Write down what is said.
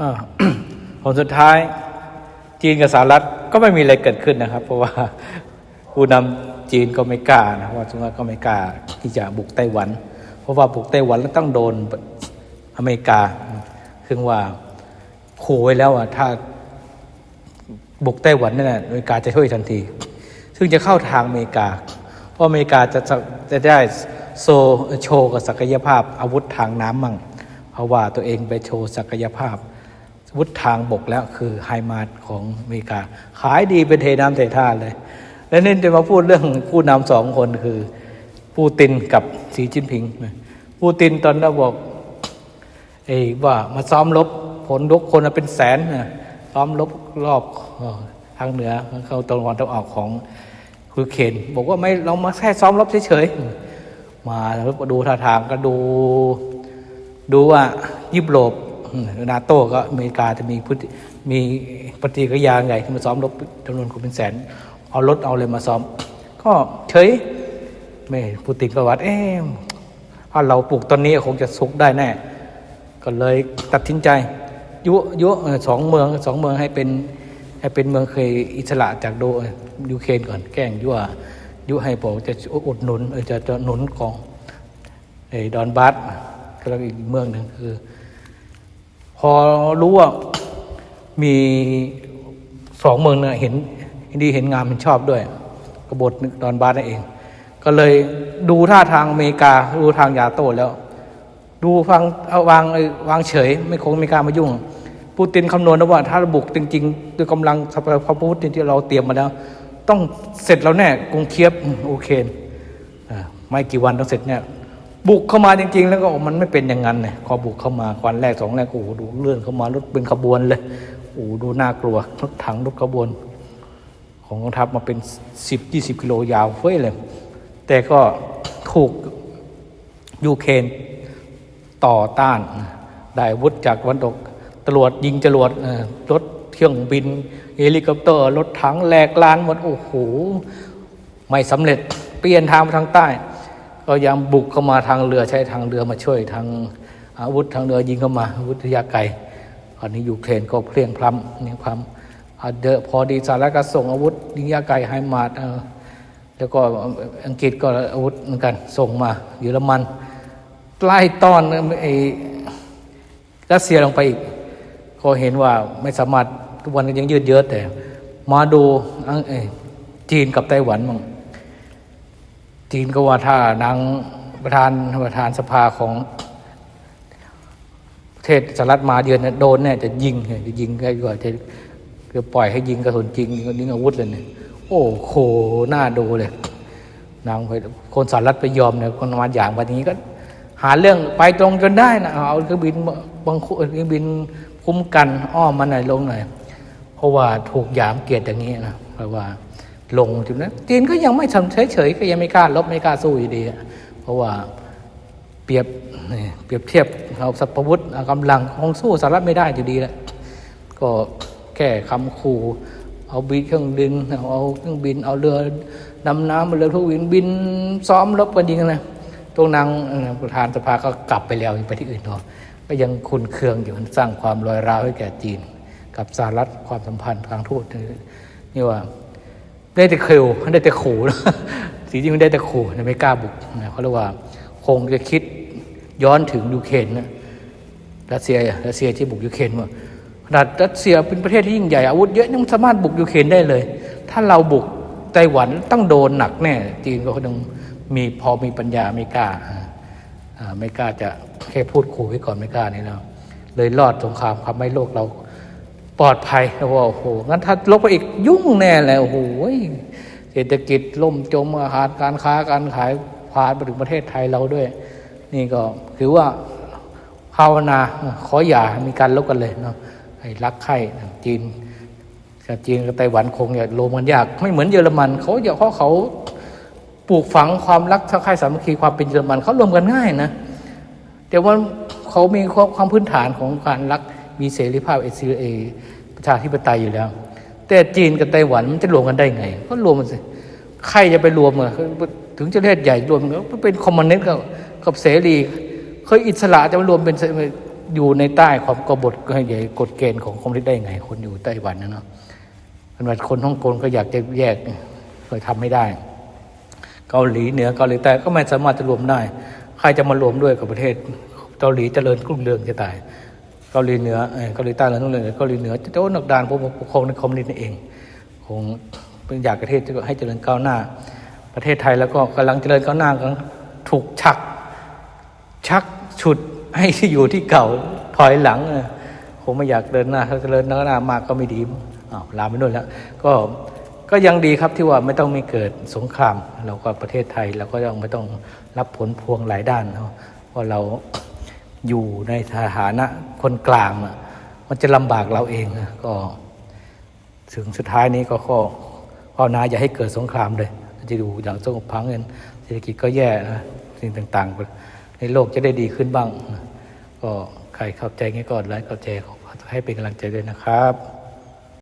อาผลสุดท้ายจีนกับสหรัฐก็ไม่มีอะไรเกิดขึ้นนะครับ เพราะว่าผู้นำจีนก็ไม่กล้านะว่าสมมติก็ไม่กล้าที่จะบุกไต้หวัน เพราะว่าบุกไต้หวันแล้วต้องโดนอเมริกาซึ่งว่าขู่ไว้แล้วว่าถ้าบุกไต้หวันนั่นแหละอเมริกาจะช่วยทันที ซึ่งจะเข้าทางอเมริกา เพราะอเมริกาจะจะจะได้โซโชว์กับศักยภาพอาวุธทางน้ำมั่งเพราะว่าตัวเองไปโชว์ศักยภาพ วุธทางบกแล้วคือไฮมาร์ดของอเมริกา ขายดีเป็นเทน้ำเทท่าเลย แล้วนี่จะมาพูดเรื่องผู้นำสองคนคือปูตินกับสีจิ้นผิงปูตินตอนนั้นบอกเอ้ว่ามาซ้อมรบผลยกคนละเป็นแสนนะซ้อมรบรอบทางเหนือเข้าตะวันตกออกของคือเคนบอกว่าไม่เรามาแค่ซ้อมรบเฉยๆมาแล้วก็ดูท่าทางก็ดู ดูว่ายุโรปอืม นาโต้ก็อเมริกาจะมีพฤติมีปฏิกิริยาไงที่มาซ้อมรบจำนวนคนเป็นแสน เอารถเอาเลยมาซ้อม ก็เฉยไม่ปูตินก็ว่าเอ๊ะถ้าเราปลูกตอนนี้คงจะสุกได้แน่ ก็เลยตัดสินใจยุยุเอ่อสองเมืองสองเมืองให้เป็นให้เป็นเมืองเคยอิสระจากโดยูเครนก่อนแกล้งยั่วยุให้บอกจะอุดหนุนจะจะหนุนของไอ้ดอนบาสก็แล้วอีกเมืองหนึ่งคือ พอรู้ว่ามีสองเมืองเนี่ยเห็นดีเห็นงามเห็นชอบด้วย กบฏดอนบาสนั่นเอง ก็เลยดูท่าทางอเมริกา ดูทางยาโต้แล้ว ดูฟังเอาวางเอ่อวางเฉย ไม่คงไม่กล้ามายุ่ง ปูตินคำนวณนะว่าถ้าบุกจริงๆด้วยกำลังสภาพพุทธที่เราเตรียมมาแล้ว ต้องเสร็จแล้วแน่กรุงเคียบโอเคไม่กี่วันต้องเสร็จเนี่ย บุกเข้ามาจริง ๆ แล้วก็มันไม่เป็นอย่างนั้นเนี่ยพอบุกเข้ามาควันแรกสองแรกโอ้โหดูเลื่อนเข้ามารถเป็นขบวนเลยโอ้โหดูน่ากลัวรถถังรถขบวน ของกองทัพมาเป็นสิบยี่สิบกิโลยาวเฟ้ยเลยแต่ก็ถูกยูเครนต่อต้านได้อาวุธจากวันตกตรวจยิงจรวดรถเครื่องบินเฮลิคอปเตอร์ รถถังแหลกลานหมดโอ้โหไม่สำเร็จเปลี่ยนทางไปทางใต้ ก็ยังบุกเข้ามาทางเรือใช้ทางเรือมาช่วยทางอาวุธทางเรือยิงเข้ามาอาวุธระยะไกลตอนนี้ยูเครนก็เพลียงพล้ำนี่ยพล้ำอ่าเดอพอดีสหรัฐก็ส่งอาวุธยิงระยะไกลไฮมาดแล้วก็อังกฤษก็อาวุธเหมือนกันส่งมาเยอรมันไล่ต้อนไอ้รัสเซียลงไปอีก ก็เห็นว่าไม่สามารถทุกวันก็ยังยืดเยื้อแต่ มาดูจีนกับไต้หวันมั่ง จีนก็ว่าถ้านางประธานประธานสภาของประเทศสหรัฐมาเยือนเนี่ยโดนเนี่ยจะยิงจะยิงก็กว่าจะคือปล่อยให้ยิงกระสุนจริงยิงอาวุธเลยเนี่ยโอ้โหหน้าดูเลย นางคนสหรัฐไปยอมเนี่ยคนมาอย่างแบบนี้ก็ หาเรื่องไปตรงจนได้นะเอาเครื่องบินบางเครื่องบินคุ้มกันอ้อมมาหน่อยลงหน่อยเพราะว่าถูกหยามเกียรติอย่างนี้นะเพราะว่า ลงจุดนั้นจีนก็ยังไม่ทำเฉยๆก็ยังไม่กล้าลบไม่กล้าสู้อยู่ดี เพราะว่าเปรียบเปรียบเทียบเอาสัพพุทธกำลังคงสู้สหรัฐไม่ได้อยู่ดีแหละก็แค่คำขู่เอาบินเครื่องบินเอาเครื่องบินเอาเรือดำน้ำเรือทุกวินบินซ้อมรบกันยิงนะตรงนางประธานสภาก็กลับไปแล้วไปที่อื่นเนาะก็ยังคุนเคืองอยู่มันสร้างความรอยร้าวให้แก่จีน กับสหรัฐความสัมพันธ์ทางทูตนี่ว่า ได้แต่เคิวได้แต่ขู่สีจริงมันได้แต่ขู่นะไม่กล้าบุกนะเขาเรียกว่าคงจะคิดย้อนถึงยูเครนนะรัสเซียรัสเซียที่บุกยูเครนว่าขนาดรัสเซียเป็นประเทศที่ยิ่งใหญ่อาวุธเยอะยังสามารถบุกยูเครนได้เลย ถ้าเราบุกไต้หวันต้องโดนหนักแน่จีนก็คงมีพอมีปัญญาไม่กล้าไม่กล้าจะแค่พูดขู่ไว้ก่อนไม่กล้านี่แล้วเลยรอดสงครามทำให้โลกเรา ปลอดภัยแล้วว่าโอ้โหงั้นถ้าลบไปอีกยุ่งแน่เลยโอ้โหเศรษฐกิจล่มจมอาหารการค้าการขายผ่านไปถึงประเทศไทยเราด้วย นี่ก็ถือว่าภาวนาขออย่ามีการลบกันเลยเนาะให้รักใคร่จีนกับจีนกับไต้หวันคงอย่าโลมกันยาก ไม่เหมือนเยอรมันเขาอย่าเพราะเขาปลูกฝังความรักทักใคร่สามัคคีความเป็นเยอรมันเขารวมกันง่ายนะแต่ว่าเขามีความพื้นฐานของการรัก มีเสรีภาพเอเอประชาธิปไตยอยู่แล้ว แต่จีนกับไต้หวันมันจะรวมกันได้ไง ก็รวมมันสิใครจะไปรวมอะถึงจะประเทศใหญ่รวมกันก็เป็นคอมมิวนิสต์กับกับเสรี เคยอิสระจะมารวมเป็นอยู่ในใต้ความกบฏใหญ่กฎเกณฑ์ของคอมมิวนิสต์ได้ไง คนอยู่ไต้หวันนะเนาะขนาคนฮ่องกงก็อยากจะแยกก็ทำไม่ได้ เกาหลีเหนือเกาหลีใต้ก็ไม่สามารถจะรวมได้ ใครจะมารวมด้วยกับประเทศเกาหลีเจริญกรุ่งเรืองจะตาย เกาหลีเหนือเอ่อเกาหลีใต้เริญรุ่งเรืองเกาหลีเหนือจะโดนหนักดานพวกปกครองในคอมมิวนิสต์นี่เองคงเป็นอยากประเทศจะให้เจริญก้าวหน้า ประเทศไทยแล้วก็กำลังเจริญก้าวหน้ากำลังถูกชัก ชักฉุดให้อยู่ที่เก่าถอยหลังเออคงไม่อยากเดินหน้าถ้าเจริญก้าวหน้ามากก็ไม่ดีอ้าวลามไปนู่นแล้วก็ก็ยังดีครับที่ว่าไม่ต้องมีเกิดสงครามเราก็ประเทศไทยเราก็ยังไม่ต้องรับผลพวงหลายด้านเนาะเพราะเรา อยู่ในฐานะคนกลางอะมันจะลำบากเราเองนะก็ ถึงสุดท้ายนี้ก็ข้อภาวนาอย่าให้เกิดสงครามเลยจะดูอย่างสงบพังเงินเศรษฐกิจก็แย่นะสิ่งต่างๆในโลกจะได้ดีขึ้นบ้างนะก็ใครเข้าใจงี้ก็ไลค์เข้าใจขอให้เป็นกำลังใจด้วยนะครับ